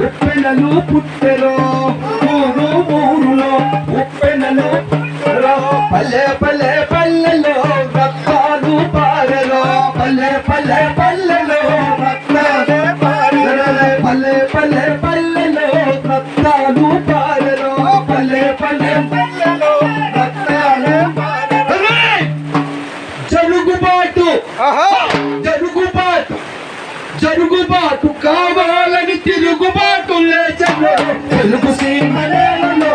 ఉప్పెనలు పుట్టెరో ఊరూరు ఊరులో ఉప్పెనలు పల్లె పల్లె పల్లెలో రక్తాలు పల్లె పల్లె పల్లెలో జరుగుబాటు జరుగుబాటు కావాలని తిరుగుబాటు లేచను తెలుగు సీమలలో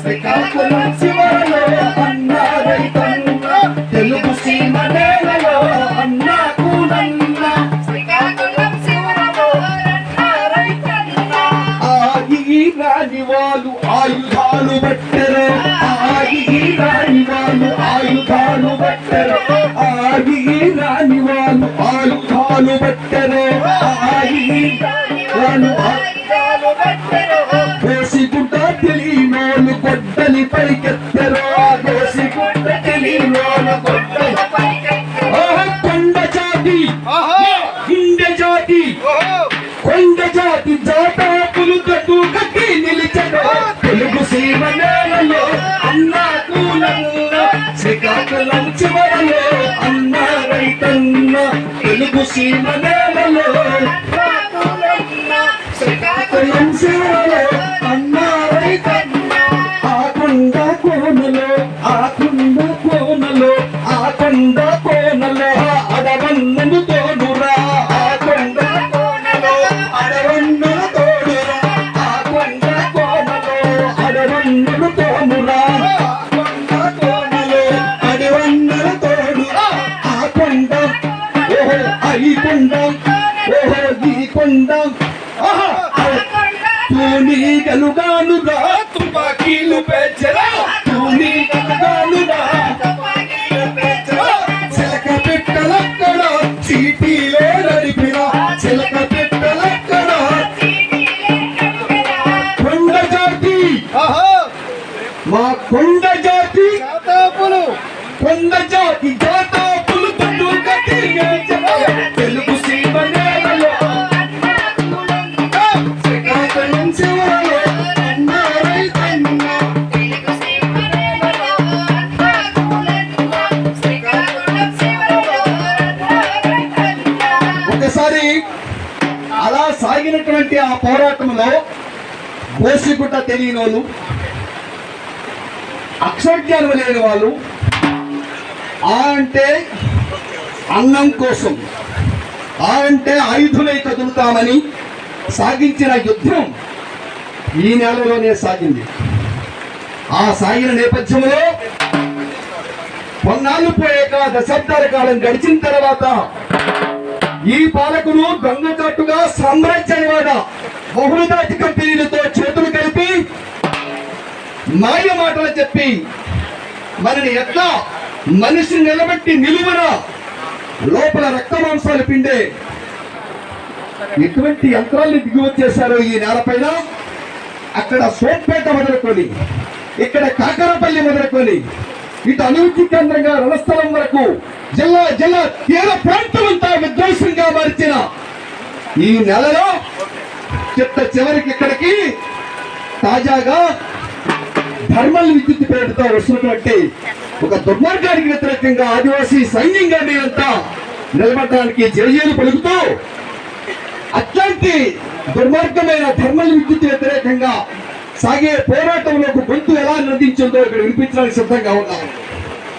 శ్రీకాకుళం శివలో అన్నా రైతన్న తెలుగు సీమలలో శ్రీకాకుళం రైతన్న ఆగి రాని వాళ్ళు ఆయుధాలు పట్టరు. ఆగి రాని వాళ్ళు ఆయుధాలు పట్టరు. గొడ్డలి పైకెత్తరు దోసిగుడ్డ తెలియనోళ్ళు గొడ్డలి ఆహా, కొండ జాతి. గుండె జాతి. కొండ జాతి జాతాపులు తట్టు కట్టి నిలిచను. తెలుగు సీమ నేలలో అన్నా కూలన్న శ్రీకాకుళం చివరలో అన్నా రైతన్న తెలుగు సీమ ఆహా. తుపాకీలు పెంచరా తూని చిలక పెట్టలక్కడ చీటీలో నడిపిన చిలక పెట్టలక్కడ కొండ జాతి. మా కొండ ఒకసారి అలా సాగినటువంటి ఆ పోరాటంలో బోసిగుట్ట తెలియని వాళ్ళు అక్షరజ్ఞానం లేని వాళ్ళు ఆ అంటే అన్నం కోసం ఆ అంటే ఆయుధులై కదులుతామని సాగించిన యుద్ధం. ఈ నెలలోనే సాగింది. ఆ సాగిన నేపథ్యంలో కొన్నాళ్ళు పోయాక దశాబ్దాల కాలం గడిచిన తర్వాత ఈ పాలకులు దొంగచాటుగా సామ్రాజ్యవాద బహుళజాతి కంపెనీలతో చేతులు కలిపి మాయ మాటలు చెప్పి మనని ఎట్లా మనిషిని నిలబెట్టి నిలువన లోపల రక్త మాంసాలు పిండే ఎటువంటి యంత్రాల్ని దిగువచ్చేశారో ఈ నేలపైన అక్కడ సోంపేట మొదలుకొని ఇక్కడ కాకరపల్లి మొదలుకొని ఇటు అభివృద్ధి కేంద్రంగా రణస్థలం వరకు జిల్లా జిల్లా తీర ప్రాంతం అంతా విధ్వంసంగా మార్చిన ఈ నెలలో చిట్ట చివరికి ఇక్కడికి తాజాగా థర్మల్ విద్యుత్ పేరుతో వస్తున్నటువంటి ఒక దుర్మార్గానికి వ్యతిరేకంగా ఆదివాసీ సైన్యంగా మీరంతా నిలబడడానికి జయజేలు పలుకుతూ అట్లాంటి దుర్మార్గమైన థర్మల్ విద్యుత్ వ్యతిరేకంగా సాగే పోరాటంలో గొంతు ఎలా నదించిందో ఇక్కడ వినిపించడానికి సిద్ధంగా ఉన్నాం.